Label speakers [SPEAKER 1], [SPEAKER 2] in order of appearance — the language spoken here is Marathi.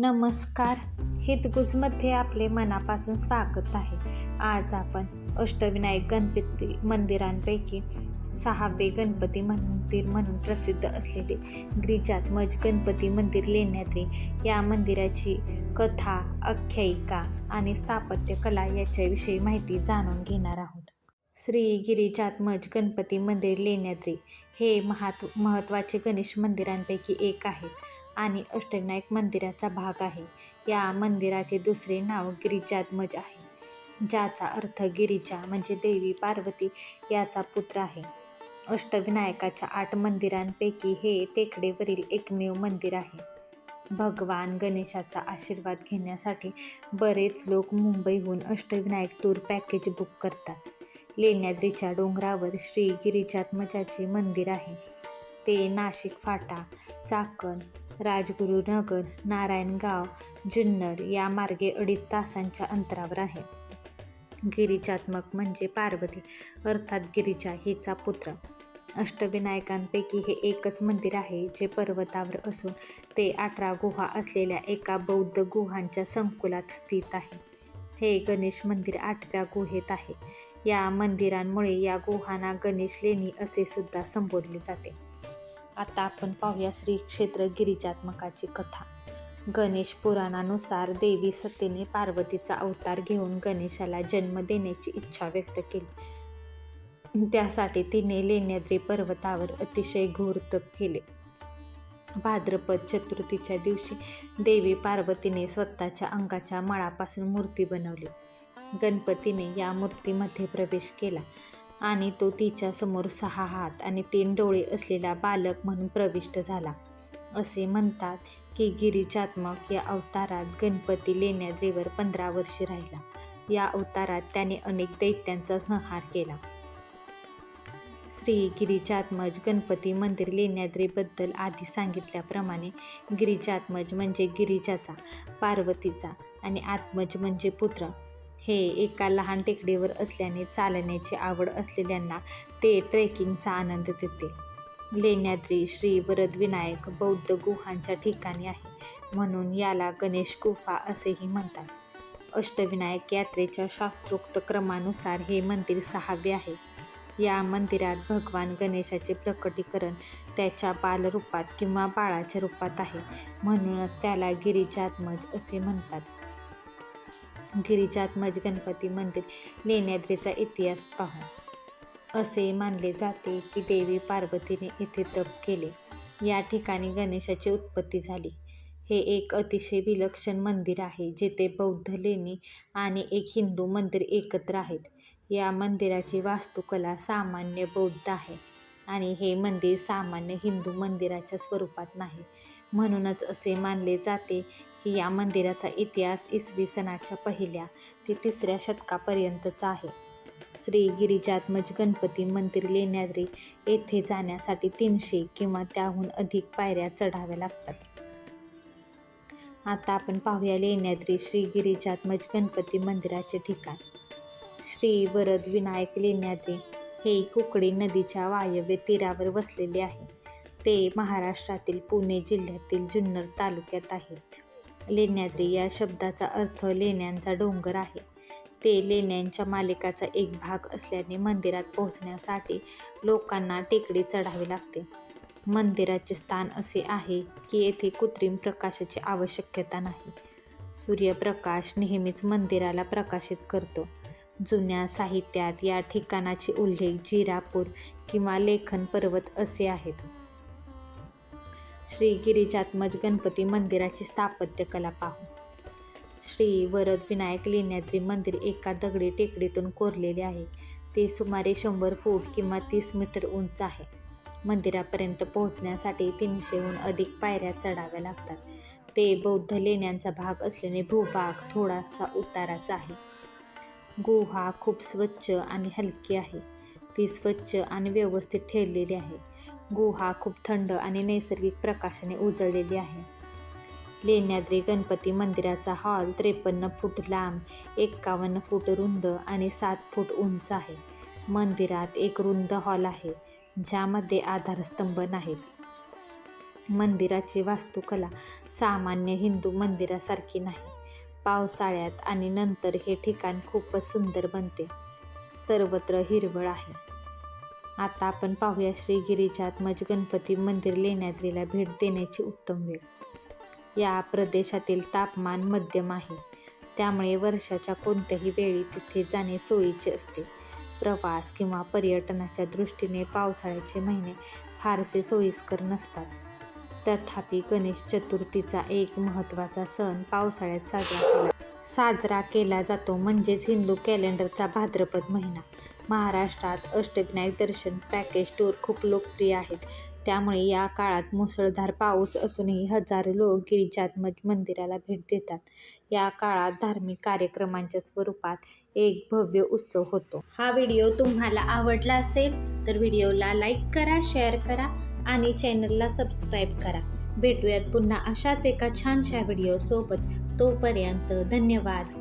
[SPEAKER 1] नमस्कार. हितगुजमध्ये आपले मनापासून स्वागत आहे. आज आपण अष्टविनायक गणपती मंदिरांपैकी सहावे गणपती मंदिर म्हणून प्रसिद्ध असलेले गिरिजात्मज गणपती मंदिर लेण्याद्री या मंदिराची कथा आख्यायिका आणि स्थापत्यकला याच्याविषयी माहिती जाणून घेणार आहोत. श्री गिरिजात्मज गणपती मंदिर लेण्याद्री हे महात महत्त्वाचे गणेश मंदिरांपैकी एक आहे. आणि अष्टविनायक मंदिराचा भाग आहे. या मंदिराचे दुसरे नाव गिरिजात्मज आहे ज्याचा अर्थ गिरिजा म्हणजे देवी पार्वती याचा पुत्र आहे. अष्टविनायकाच्या आठ मंदिरांपैकी हे टेकडेवरील एकमेव मंदिर आहे. भगवान गणेशाचा आशीर्वाद घेण्यासाठी बरेच लोक मुंबईहून अष्टविनायक टूर पॅकेज बुक करतात. लेण्याद्रीच्या डोंगरावर श्री गिरिजात्मजाचे मंदिर आहे. ते नाशिक फाटा चाकण राजगुरुनगर नारायणगाव जुन्नर या मार्गे अडीच तासांच्या अंतरावर आहे. गिरिजात्मक म्हणजे पार्वती अर्थात गिरिजा हिचा पुत्र. अष्टविनायकांपैकी हे एकच मंदिर आहे जे पर्वतावर असून ते अठरा गुहा असलेल्या एका बौद्ध गुहांच्या संकुलात स्थित आहे. हे गणेश मंदिर आठव्या गुहेत आहे. या मंदिरांमुळे या गुहांना गणेश लेणी असे सुद्धा संबोधले जाते. आता आपण पाहूया श्री क्षेत्र गिरिजात्मकाची कथा. गणेश पुराणानुसार देवी सतीने पार्वतीचा अवतार घेऊन गणेशाला जन्म देण्याची इच्छा व्यक्त केली. त्यासाठी तिने लेण्याद्री पर्वतावर अतिशय घोर तप केले. भाद्रपद चतुर्थीच्या दिवशी देवी पार्वतीने स्वतःच्या अंगाच्या मळापासून मूर्ती बनवली. गणपतीने या मूर्तीमध्ये प्रवेश केला. आणि तो तिच्या समोर सहा हात आणि तीन डोळे असलेला बालक म्हणून प्रविष्ट झाला. असे म्हणतात की गिरिजात्मक या अवतारात गणपती लेण्याद्रीवर पंधरा वर्षे राहिला. या अवतारात त्याने अनेक दैत्यांचा संहार केला. श्री गिरिजात्मज गणपती मंदिर लेण्याद्रीबद्दल आधी सांगितल्याप्रमाणे गिरिजात्मज म्हणजे गिरिजाचा पार्वतीचा आणि आत्मज म्हणजे पुत्र. हे एका लहान टेकडीवर असल्याने चालण्याची आवड असलेल्यांना ते ट्रेकिंगचा आनंद देते. लेण्याद्री श्री वरदविनायक बौद्ध गुहांच्या ठिकाणी आहे. म्हणून याला गणेश गुफा असेही म्हणतात. अष्टविनायक यात्रेच्या शास्त्रोक्त क्रमानुसार हे मंदिर सहावे आहे. या मंदिरात भगवान गणेशाचे प्रकटीकरण त्याच्या बालरूपात किंवा बाळाच्या रूपात आहे. म्हणूनच त्याला गिरिजात्मज असे म्हणतात. गिरिजात्मज गणपती मंदिर लेण्याद्रीचा इतिहास पाहू असे मानले जाते की देवी पार्वतीने येथे तप केले. या ठिकाणी गणेशाची उत्पत्ती झाली. हे एक अतिशय विलक्षण मंदिर आहे जिथे बौद्ध लेणी आणि एक हिंदू मंदिर एकत्र आहेत. या मंदिराची वास्तुकला सामान्य बौद्ध आहे आणि हे मंदिर सामान्य हिंदू मंदिराच्या स्वरूपात नाही. म्हणूनच असे मानले जाते की या मंदिराचा इतिहास इसवी सनाच्या पहिल्या ते तिसऱ्या शतकापर्यंतचा आहे. श्री गिरिजात्मज गणपती मंदिर लेण्याद्री येथे जाण्यासाठी तीनशे किंवा त्याहून अधिक पायऱ्या चढाव्या लागतात. आता आपण पाहूया लेण्याद्री श्री गिरिजात्मज गणपती मंदिराचे ठिकाण. श्री वरद विनायक लेण्याद्री हे कुकडी नदीच्या वायव्य तीरावर वसलेले आहे. ते महाराष्ट्रातील पुणे जिल्ह्यातील जुन्नर तालुक्यात आहे. लेण्याद्री या शब्दाचा अर्थ लेण्यांचा डोंगर आहे. ते लेण्यांच्या मालिकाचा एक भाग असल्याने मंदिरात पोहोचण्यासाठी लोकांना टेकडी चढावी लागते. मंदिराचे स्थान असे आहे की येथे कृत्रिम प्रकाशाची आवश्यकता नाही. सूर्यप्रकाश नेहमीच मंदिराला प्रकाशित करतो. जुन्या साहित्यात या ठिकाणाचे उल्लेख जिरापूर किंवा लेखन पर्वत असे आहेत. श्री गिरिजात्मज गणपती मंदिराची स्थापत्यकला पाहू. श्री वरद विनायक लेण्याद्री मंदिर एका दगडी टेकडीतून कोरलेले आहे. ते सुमारे शंभर फूट किंवा तीस मीटर उंच आहे. मंदिरापर्यंत पोहोचण्यासाठी तीनशेहून अधिक पायऱ्या चढाव्या लागतात. ते बौद्ध लेण्यांचा भाग असल्याने भूभाग थोडासा उताराचा आहे. गुहा खूप स्वच्छ आणि हलकी आहे. ती स्वच्छ आणि व्यवस्थित ठेवलेली आहे. गुहा खूप थंड आणि नैसर्गिक प्रकाशाने उजळलेली आहे. लेण्याद्री गणपती मंदिराचा हॉल त्रेपन्न फूट लांब एक्कावन्न फूट रुंद आणि सात फूट उंच आहे. मंदिरात एक रुंद हॉल आहे ज्यामध्ये आधारस्तंभ नाहीत. मंदिराची वास्तुकला सामान्य हिंदू मंदिरासारखी नाही. पावसाळ्यात आणि नंतर हे ठिकाण खूपच सुंदर बनते. सर्वत्र हिरवळ आहे. आता आपण पाहूया श्री गिरिजात्मज गणपती मंदिर लेण्याद्रीला भेट देण्याची उत्तम वेळ. या प्रदेशातील तापमान मध्यम आहे. त्यामुळे वर्षाच्या कोणत्याही वेळी तिथे जाणे सोयीचे असते. प्रवास किंवा पर्यटनाच्या दृष्टीने पावसाळ्याचे महिने फारसे सोयीस्कर नसतात. तथापि गणेश चतुर्थीचा एक महत्त्वाचा सण पावसाळ्यात साजरा केला साजरा केला जातो म्हणजेच हिंदू कॅलेंडरचा भाद्रपद महिना. महाराष्ट्रात अष्टविनायक दर्शन पॅकेज टूर खूप लोकप्रिय आहेत. त्यामुळे या काळात मुसळधार पाऊस असूनही हजारो लोक गिरिजात्मज मंदिराला भेट देतात. या काळात धार्मिक कार्यक्रमांच्या स्वरूपात एक भव्य उत्सव होतो. हा व्हिडिओ तुम्हाला आवडला असेल तर व्हिडिओला लाईक करा शेअर करा आणि चॅनलला सबस्क्राईब करा. भेटूयात पुन्हा अशाच एका छानशा व्हिडिओसोबत. तोपर्यंत धन्यवाद.